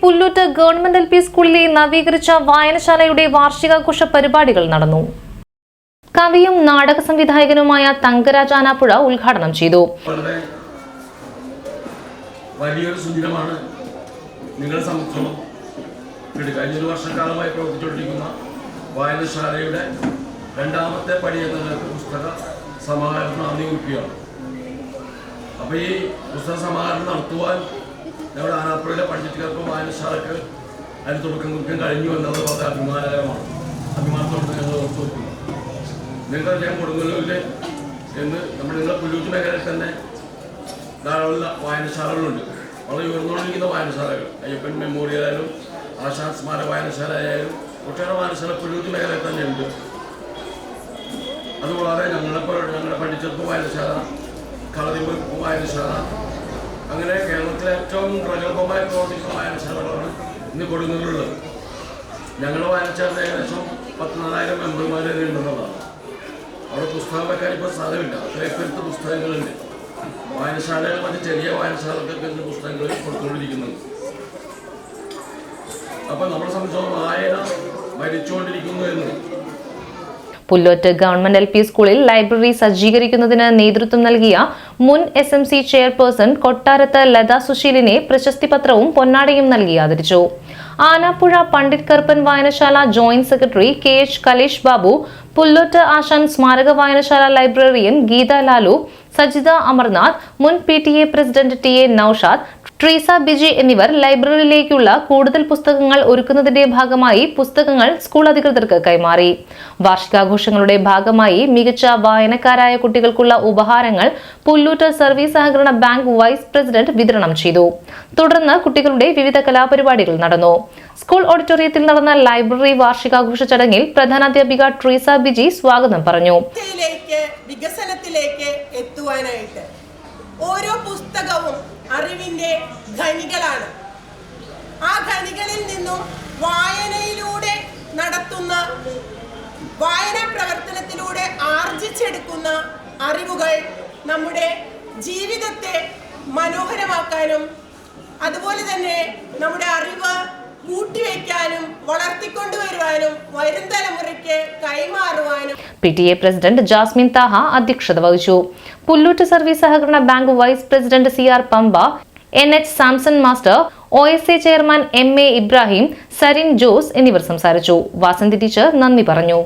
Pullut government L P സ്കൂളിലെ നവീകരിച്ച വായനശാലയുടെ വാർഷികാഘോഷ പരിപാടികൾ നടന്നു. കവിയും നാടക സംവിധായകനുമായ തങ്കരാജ് ആനാപ്പുഴ ഉദ്ഘാടനം ചെയ്തു. വലിയൊരു വർഷക്കാലമായി വായനശാലയുടെ രണ്ടാമത്തെ പടി എന്ന പുസ്തക സമാഹരണം അപ്പോൾ ഈ പുസ്തക സമാഹരണം നടത്തുവാൻ ഞങ്ങളുടെ ആനാപ്പുഴയിലെ പഠിച്ചിട്ടുകാർക്ക് വായനശാലക്ക് അതിന് തുടക്കം കുറിക്കാൻ കഴിഞ്ഞു എന്നത് വളരെ അഭിമാനകരമാണ്. അഭിമാനത്തോടെ ഞങ്ങൾ ഓർത്തു വെക്കുന്നു. ഞാൻ കൊടുങ്ങല്ലൂരിലെ എന്ന് നമ്മൾ നിങ്ങളുടെ പുല്ലൂറ്റ് മേഖലയിൽ തന്നെ ധാരാളം വായനശാലകളുണ്ട്. വളരെ ഉയർന്നുകൊണ്ടിരിക്കുന്ന വായനശാലകൾ. അയ്യപ്പൻ മെമ്മോറിയൽ ആയാലും ആശാൻ സ്മാരക വായനശാല ആയാലും ഒട്ടേറെ വായനശാല പുല്ലൂറ്റ് മേഖലയിൽ തന്നെയുണ്ട് അതുകൂടാതെ ഞങ്ങളെ ഞങ്ങളുടെ പഠിച്ചെടുപ്പ് വായനശാല കളതിമ്പ് വായനശാല അങ്ങനെ കേരളത്തിലെ ഏറ്റവും പ്രഗത്ഭമായി പ്രവർത്തിക്കുന്ന വായനശാലകളാണ് ഇന്ന് കൊടുങ്ങല്ലൂരുള്ളത്. ഞങ്ങൾ വായനശാല ഏകദേശം പത്തിനാലായിരം മെമ്പർമാർ വരെ ഉണ്ടെന്നുള്ളതാണ് അവിടെ പുസ്തകം വെക്കാൻ ഇപ്പോൾ സ്ഥലമില്ല അത്രയും പേർക്ക് പുസ്തകങ്ങളുണ്ട്. വായനശാലകൾ മറ്റ് ചെറിയ വായനശാലകൾക്കൊക്കെ ഇന്ന് പുസ്തകങ്ങൾ കൊടുത്തുകൊണ്ടിരിക്കുന്നുണ്ട് അപ്പം നമ്മളെ സംബന്ധിച്ചോളം വായന മരിച്ചുകൊണ്ടിരിക്കുന്നു എന്ന് പുല്ലോറ്റ് ഗവൺമെന്റ് എൽ പി സ്കൂളിൽ ലൈബ്രറി സജ്ജീകരിക്കുന്നതിന് നേതൃത്വം നൽകിയ മുൻ S M C chairperson Kottarath Latha സുശീലിനെ പ്രശസ്തി പത്രവും പൊന്നാടയും നൽകി ആദരിച്ചു. ആനാപ്പുഴ പണ്ഡിറ്റ് കർപ്പൻ വായനശാല joint secretary K H Kalesh Babu Pullut Asan സ്മാരക വായനശാല ലൈബ്രറിയൻ ഗീത ലാലു സജിത അമർനാഥ് മുൻ P T A president T A Naushad Treesa Biji എന്നിവർ ലൈബ്രറിയിലേക്കുള്ള കൂടുതൽ പുസ്തകങ്ങൾ ഒരുക്കുന്നതിന്റെ ഭാഗമായി പുസ്തകങ്ങൾ സ്കൂൾ അധികൃതർക്ക് കൈമാറി. വാർഷികാഘോഷങ്ങളുടെ ഭാഗമായി മികച്ച വായനക്കാരായ കുട്ടികൾക്കുള്ള ഉപഹാരങ്ങൾ പുല്ലൂറ്റ സർവീസ് സഹകരണ ബാങ്ക് വൈസ് പ്രസിഡന്റ് വിതരണം ചെയ്തു. തുടർന്ന് കുട്ടികളുടെ വിവിധ കലാപരിപാടികൾ നടന്നു. സ്കൂൾ ഓഡിറ്റോറിയത്തിൽ നടന്ന ലൈബ്രറി വാർഷികാഘോഷ ചടങ്ങിൽ പ്രധാനാധ്യാപിക ട്രീസ ബിജി സ്വാഗതം പറഞ്ഞു. വികസനത്തിലേക്ക് എത്തുവാനായിട്ട് ഓരോ പുസ്തകവും അറിവിന്റെ ഖനികളാണ്. ആ ഖനികളിൽ നിന്നും വായനയിലൂടെ നടത്തുന്ന വായനാ പ്രവർത്തനത്തിലൂടെ ആർജിച്ചെടുക്കുന്ന അറിവുകൾ നമ്മുടെ ജീവിതത്തെ മനോഹരമാക്കാനും അതുപോലെ തന്നെ നമ്മുടെ അറിവ് കൈമാറുവാനും. P T A president Jasmin Thaha അധ്യക്ഷത വഹിച്ചു. പുല്ലൂറ്റ് സർവീസ് സഹകരണ bank vice president C R Pampa N H Samson master O S A chairman M A Ibrahim Sarin Jose എന്നിവർ സംസാരിച്ചു. വാസന്തി ടീച്ചർ നന്ദി പറഞ്ഞു.